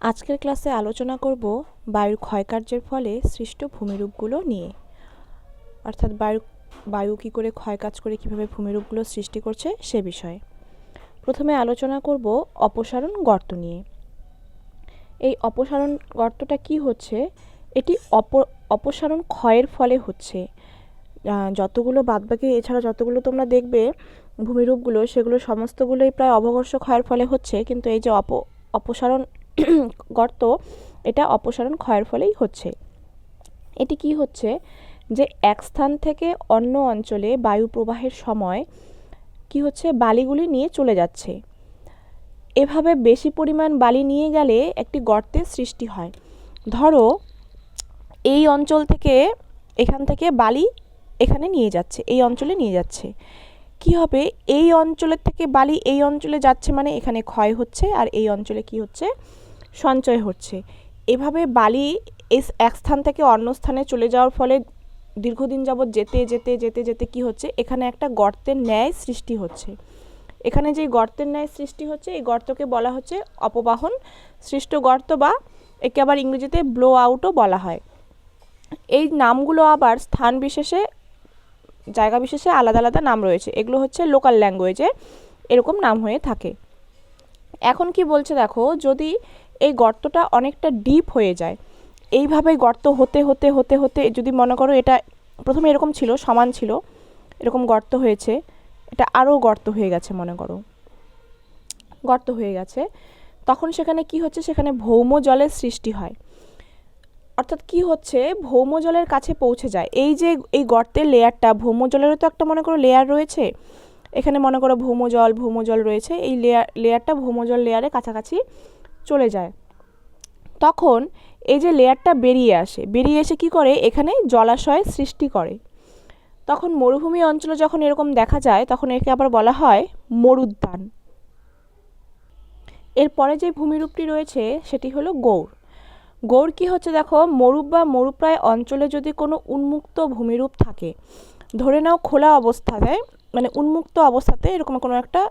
আজকের ক্লাসে আলোচনা করব বায়ুর ক্ষয়কার্যের ফলে সৃষ্ট ভূমিরূপগুলো নিয়ে। অর্থাৎ বায়ু বায়ু কী করে ক্ষয়কাজ করে, কীভাবে ভূমিরূপগুলো সৃষ্টি করছে সে বিষয়ে। প্রথমে আলোচনা করব অপসারণ গর্ত নিয়ে। এই অপসারণ গর্তটা কি হচ্ছে? এটি অপ, অপসারণ ক্ষয়ের ফলে হচ্ছে। যতগুলো বাদবাকি, এছাড়া যতগুলো তোমরা দেখবে, ভূমিরূপগুলো, সেগুলো সমস্তগুলোই প্রায় অবঘর্ষ ক্ষয়ের ফলে হচ্ছে। কিন্তু এই যে অপ, অপসারণ গর্ত, এটা অপসারণ ক্ষয়ের ফলেই হচ্ছে। এটি কি হচ্ছে? যে এক স্থান থেকে অন্য অঞ্চলে বায়ু প্রবাহের সময় কি হচ্ছে? বালিগুলি নিয়ে চলে যাচ্ছে। এভাবে বেশি পরিমাণ বালি নিয়ে গেলে একটি গর্তের সৃষ্টি হয়। ধরো, এই অঞ্চল থেকে এখান থেকে বালি এখানে নিয়ে যাচ্ছে, এই অঞ্চলে নিয়ে যাচ্ছে। কি হবে? এই অঞ্চলের থেকে বালি এই অঞ্চলে যাচ্ছে মানে এখানে ক্ষয় হচ্ছে, আর এই অঞ্চলে কি হচ্ছে? সঞ্চয় হচ্ছে। এভাবে বালি এস এক স্থান থেকে অন্য স্থানে চলে যাওয়ার ফলে দীর্ঘদিন যাবৎ যেতে যেতে যেতে যেতে কি হচ্ছে? এখানে একটা গর্তের ন্যায় সৃষ্টি হচ্ছে। এখানে যে গর্তের ন্যায় সৃষ্টি হচ্ছে, এই গর্তকে বলা হচ্ছে অপবাহন। সৃষ্ট গর্ত বা একে আবার ইংরেজিতে ব্লো আউটও বলা হয়। এই নামগুলো আবার স্থান বিশেষে, জায়গা বিশেষে আলাদা আলাদা নাম রয়েছে। এগুলো হচ্ছে লোকাল ল্যাঙ্গুয়েজে এরকম নাম হয়ে থাকে। এখন কি বলছে দেখো, যদি এই গর্তটা অনেকটা ডিপ হয়ে যায়। এইভাবে গর্ত হতে হতে হতে হতে যদি মনে করো এটা প্রথমে এরকম ছিল, সমান ছিল, এরকম গর্ত হয়েছে, এটা আরও গর্ত হয়ে গেছে মনে করো। গর্ত হয়ে গেছে। তখন সেখানে কি হচ্ছে? সেখানে ভৌম জলের সৃষ্টি হয়। অর্থাৎ কি হচ্ছে? ভৌম জলের কাছে পৌঁছে যায়। এই যে এই গর্তের লেয়ারটা ভৌম জলেরও তো একটা মনে করো লেয়ার রয়েছে। এখানে মনে করো ভৌম জল ভৌম জল রয়েছে। এই লেয়ার লেয়ারটা ভৌম জল লেয়ারের কাছাকাছি চলে যায়। তখন এই যে লেয়ারটা বেরিয়ে আসে, বেরিয়ে এসে কি করে? এখানে জলাশয়ের সৃষ্টি করে। তখন মরুভূমি অঞ্চলে যখন এরকম দেখা যায়, তখন একে আবার বলা হয় মরুদ্যান। এরপরে যে ভূমিরূপটি রয়েছে, সেটি হলো গৌড়। গৌড় কি হচ্ছে দেখো? মরুপ বা মরুপ্রায় অঞ্চলে যদি কোনো উন্মুক্ত ভূমিরূপ থাকে, ধরে নাও খোলা অবস্থাতে মানে উন্মুক্ত অবস্থাতে এরকম কোনো একটা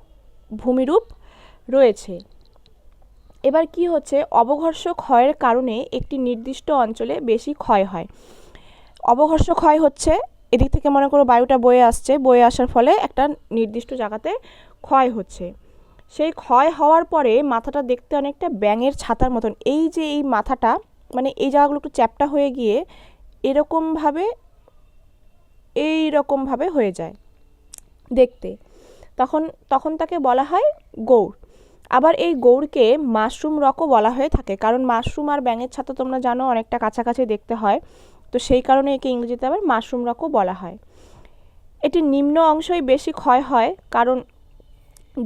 ভূমিরূপ রয়েছে। এবার কি হচ্ছে? অবঘর্ষ ক্ষয়ের কারণে একটি নির্দিষ্ট অঞ্চলে বেশি ক্ষয় হয়। অবঘর্ষ ক্ষয় হচ্ছে, এদিক থেকে মনে করো বায়ুটা বয়ে আসছে, বয়ে আসার ফলে একটা নির্দিষ্ট জায়গাতে ক্ষয় হচ্ছে। সেই ক্ষয় হওয়ার পরে মাথাটা দেখতে অনেকটা ব্যাঙের ছাতার মতন। এই যে এই মাথাটা মানে এই জায়গাগুলো একটু চ্যাপটা হয়ে গিয়ে এরকমভাবে এই রকমভাবে হয়ে যায়। দেখতে। তখন তখন তাকে বলা হয় গৌড়। আবার এই গৌড়কে মাশরুম রকও বলা হয়ে থাকে, কারণ মাশরুম আর ব্যাঙের ছাতা তোমরা জানো অনেকটা কাছাকাছি দেখতে হয়, তো সেই কারণে একে ইংরেজিতে আবার মাশরুম রকও বলা হয়। এটি নিম্ন অংশই বেশি ক্ষয় হয়, কারণ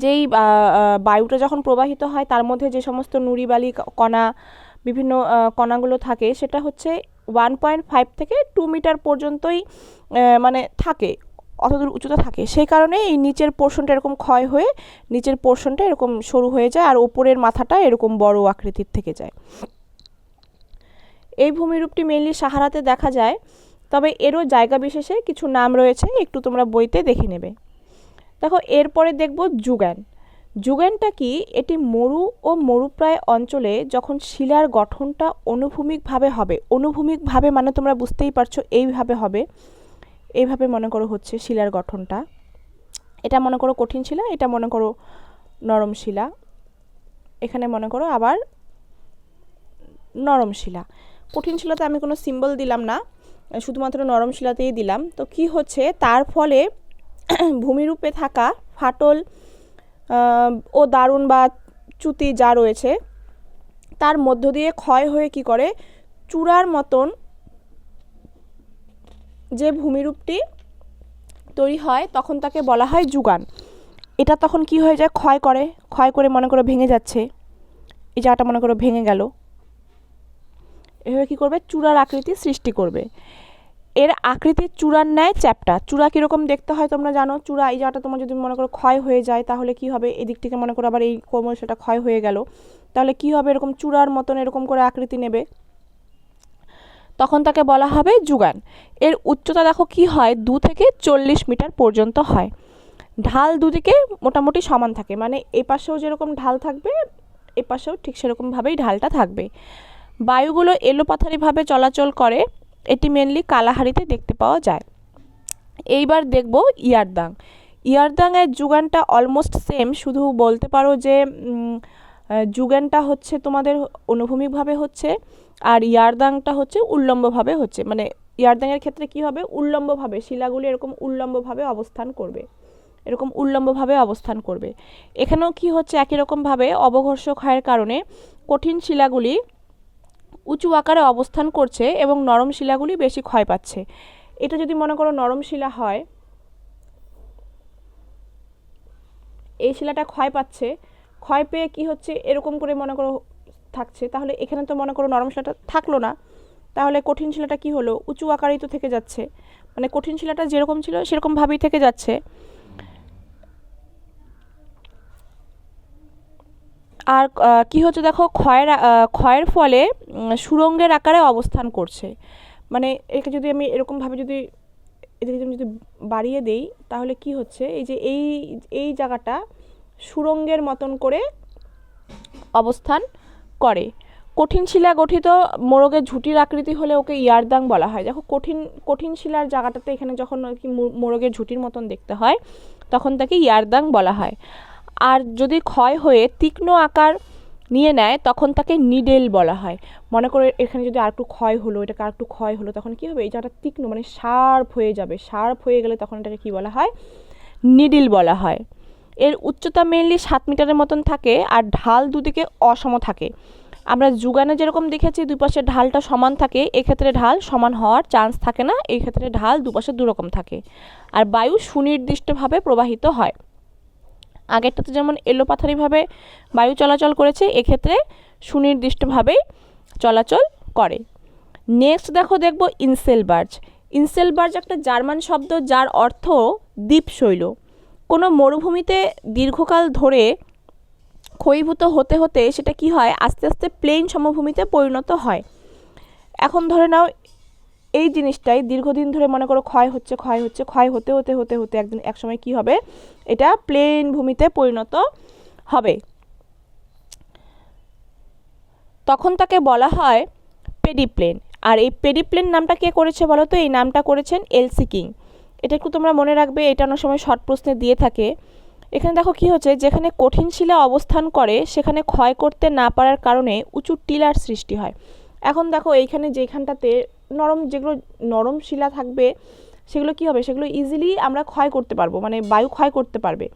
যেই বায়ুটা যখন প্রবাহিত হয়, তার মধ্যে যে সমস্ত নুড়ি বালি কণা, বিভিন্ন কণাগুলো থাকে, সেটা হচ্ছে ওয়ান পয়েন্ট ফাইভ থেকে টু মিটার পর্যন্তই মানে থাকে। অতদূর উচ্চতা থাকে। সেই কারণে এই নিচের পোর্শনটা এরকম ক্ষয় হয়ে নিচের পোর্শনটা এরকম সরু হয়ে যায় আর ওপরের মাথাটা এরকম বড় আকৃতির থেকে যায়। এই ভূমিরূপটি মেনলি সাহারাতে দেখা যায়, তবে এরও জায়গা বিশেষে কিছু নাম রয়েছে, একটু তোমরা বইতে দেখে নেবে। দেখো, এরপরে দেখব যুগান। যুগানটা কি? এটি মরু ও মরুপ্রায় অঞ্চলে যখন শিলার গঠনটা অনুভূমিকভাবে হবে, অনুভূমিকভাবে মানে তোমরা বুঝতেই পারছ এইভাবে হবে এইভাবে মনে করো হচ্ছে শিলার গঠনটা। এটা মনে করো কঠিন শিলা, এটা মনে করো নরম শিলা। এখানে মনে করো আবার নরম শিলা। কঠিন শিলাতে আমি কোনো সিম্বল দিলাম না, শুধুমাত্র নরম শিলাতেই দিলাম। তো কি হচ্ছে? তার ফলে ভূমিরূপে থাকা ফাটল ও দারুণ বা চুতি যা রয়েছে, তার মধ্য দিয়ে ক্ষয় হয়ে কি করে? চূড়ার মতন যে ভূমিরূপটি তৈরি হয়, তখন তাকে বলা হয় যুগান। এটা তখন কি হয়ে যায়? ক্ষয় করে। ক্ষয় করে মনে করো ভেঙে যাচ্ছে। এই জায়গাটা মনে করো ভেঙে গেল। এভাবে কী করবে? চূড়ার আকৃতি সৃষ্টি করবে। এর আকৃতি চূড়ার ন্যায় চ্যাপ্টা। চূড়া কীরকম দেখতে হয় তোমরা জানো? চূড়া, এই জায়গাটা তোমার যদি মনে করো ক্ষয় হয়ে যায়, তাহলে কি হবে? এদিক থেকে মনে করো আবার এই কোমল সেটা ক্ষয় হয়ে গেল। তাহলে কি হবে? এরকম চূড়ার মতন এরকম করে আকৃতি নেবে। তখন তাকে বলা হবে যুগান। এর উচ্চতা দেখো কি হয়? দু থেকে চল্লিশ মিটার পর্যন্ত হয়। ঢাল দুদিকে মোটামুটি সমান থাকে। মানে এ পাশেও যেরকম ঢাল থাকবে এই পাশেও ঠিক সেরকমভাবেই ঢালটা থাকবে। বায়ুগুলো এলোপাথারিভাবে চলাচল করে। এটি মেনলি কালাহারিতে দেখতে পাওয়া যায়। এইবার দেখব ইয়ারদাং। ইয়ারদাংয়ের যুগানটা অলমোস্ট সেম শুধু বলতে পারো যে যুগানটা হচ্ছে তোমাদের অনুভূমিকভাবে হচ্ছে, আর ইয়ারদাংটা হচ্ছে উল্লম্বভাবে হচ্ছে। মানে ইয়ারদাংয়ের ক্ষেত্রে কি হবে? উল্লম্বভাবে, শিলাগুলি এরকম উল্লম্বভাবে অবস্থান করবে। এরকম উল্লম্বভাবে অবস্থান করবে। এখানেও কি হচ্ছে? একই রকমভাবে অবঘর্ষ ক্ষয়ের কারণে কঠিন শিলাগুলি উঁচু আকারে অবস্থান করছে এবং নরম শিলাগুলি বেশি ক্ষয় পাচ্ছে। এটা যদি মনে করো নরম শিলা হয়, এই শিলাটা ক্ষয় পাচ্ছে ক্ষয় পেয়ে কি হচ্ছে, এরকম করে মনে করো থাকছে, তাহলে এখানে তো মনে করো নরম শিলাটা থাকল না। তাহলে কঠিন শিলাটা কি হলো? উঁচু আকারেই তো থেকে যাচ্ছে। মানে কঠিন শিলাটা যেরকম ছিল সেরকমভাবেই থেকে যাচ্ছে। আর কি হচ্ছে দেখো, ক্ষয়ের ক্ষয়ের ফলে সুরঙ্গের আকারে অবস্থান করছে। মানে একে যদি আমি এরকমভাবে যদি যদি যদি বাড়িয়ে দেই, তাহলে কি হচ্ছে? এই যে এই এই জায়গাটা সুরঙ্গের মতন করে অবস্থান করে। কঠিন শিলা গঠিত মোরগের ঝুঁটির আকৃতি হলে ওকে ইয়ারদাং বলা হয়। দেখো, কঠিন কঠিন শিলার জায়গাটাতে এখানে যখন আর কি মোরগের ঝুঁটির মতন দেখতে হয়, তখন তাকে ইয়ারদাং বলা হয়। আর যদি ক্ষয় হয়ে তীক্ষ্ণ আকার নিয়ে নেয়, তখন তাকে নিডেল বলা হয়। মনে করে এখানে যদি আর একটু ক্ষয় হলো, এটাকে আর একটু ক্ষয় হলো, তখন কি হবে? এই জায়গাটা তীক্ষ্ণ মানে শার্প হয়ে যাবে। শার্প হয়ে গেলে তখন এটাকে কি বলা হয়? নিডিল বলা হয়। এর উচ্চতা মেনলি সাত মিটারের মতন থাকে আর ঢাল দুদিকে অসম থাকে। আমরা যুগানে যেরকম দেখেছি দুই পাশে ঢালটা সমান থাকে, এক্ষেত্রে ঢাল সমান হওয়ার চান্স থাকে না এই ক্ষেত্রে ঢাল দুপাশে দুরকম থাকে। আর বায়ু সুনির্দিষ্টভাবে প্রবাহিত হয়। আগেরটাতে যেমন এলোপাথারিভাবে বায়ু চলাচল করেছে, এক্ষেত্রে সুনির্দিষ্টভাবেই চলাচল করে। নেক্সট দেখো দেখব ইনসেলবার্জ ইনসেলবার্জ একটা জার্মান শব্দ যার অর্থ দ্বীপশৈল। কোনো মরুভূমিতে দীর্ঘকাল ধরে ক্ষয়ীভূত হতে হতে সেটা কি হয়? আস্তে আস্তে প্লেন সমভূমিতে পরিণত হয়। এখন ধরে নাও, এই জিনিসটাই দীর্ঘদিন ধরে মনে করো ক্ষয় হচ্ছে ক্ষয় হচ্ছে, ক্ষয় হতে হতে হতে হতে একদিন একসময় কি হবে? এটা প্লেন ভূমিতে পরিণত হবে। তখন তাকে বলা হয় পেডিপ্লেন। আর এই পেডিপ্লেন নামটা কে করেছে বলো তো? এই নামটা করেছেন এলসি কিং। এটা একটু তোমরা মনে রাখবে, এটা অনেক সময় শর্ট প্রশ্নে দিয়ে থাকে। এখানে দেখো কি হচ্ছে, যেখানে কঠিন শিলা অবস্থান করে, সেখানে ক্ষয় করতে না পারার কারণে উঁচু টিলার সৃষ্টি হয়। এখন দেখো, এইখানে যেখানটাতে নরম যেগুলো নরম শিলা থাকবে, সেগুলো কি হবে? সেগুলো ইজিলি আমরা ক্ষয় করতে পারব মানে বায়ু ক্ষয় করতে পারবে।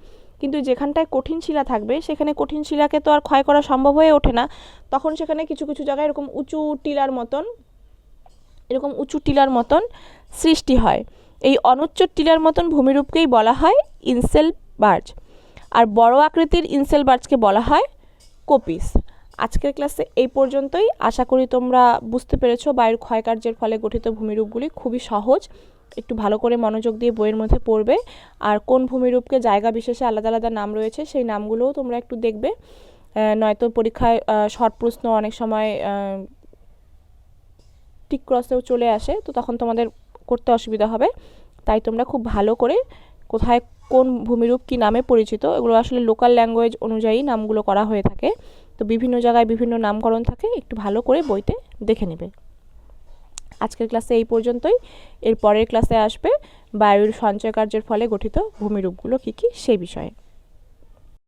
কিন্তু যেখানটায় কঠিন শিলা থাকবে, সেখানে কঠিন শিলাকে তো আর ক্ষয় করা সম্ভব হয়ে ওঠে না। তখন সেখানে কিছু কিছু জায়গায় এরকম উঁচু টিলার মতন, এরকম উঁচু টিলার মতন সৃষ্টি হয়। এই অনুচ্চ টিলার মতন ভূমিরূপকেই বলা হয় ইনসেল বার্জ। আর বড় আকৃতির ইনসেল বার্জকে বলা হয় কোপিস। আজকের ক্লাসে এই পর্যন্তই। আশা করি তোমরা বুঝতে পেরেছ বায়ুর ক্ষয়কার্যের ফলে গঠিত ভূমিরূপগুলি খুবই সহজ। একটু ভালো করে মনোযোগ দিয়ে বইয়ের মধ্যে পড়বে। আর কোন ভূমিরূপকে জায়গা বিশেষে আলাদা আলাদা নাম রয়েছে সেই নামগুলোও তোমরা একটু দেখবে। নয়তো পরীক্ষায় শর্ট প্রশ্ন অনেক সময় টিক ক্রসেও চলে আসে। তো তখন তোমাদের করতে অসুবিধা হবে। তাই তোমরা খুব ভালো করে কোথায় কোন ভূমিরূপ কী নামে পরিচিত, এগুলো আসলে লোকাল ল্যাঙ্গুয়েজ অনুযায়ী নামগুলো করা হয়ে থাকে। তো বিভিন্ন জায়গায় বিভিন্ন নামকরণ থাকে, একটু ভালো করে বইতে দেখে নেবে। আজকের ক্লাসে এই পর্যন্তই। এর পরের ক্লাসে আসবে বায়ুর সঞ্চয় কার্যের ফলে গঠিত ভূমিরূপগুলো কী কী সেই বিষয়ে।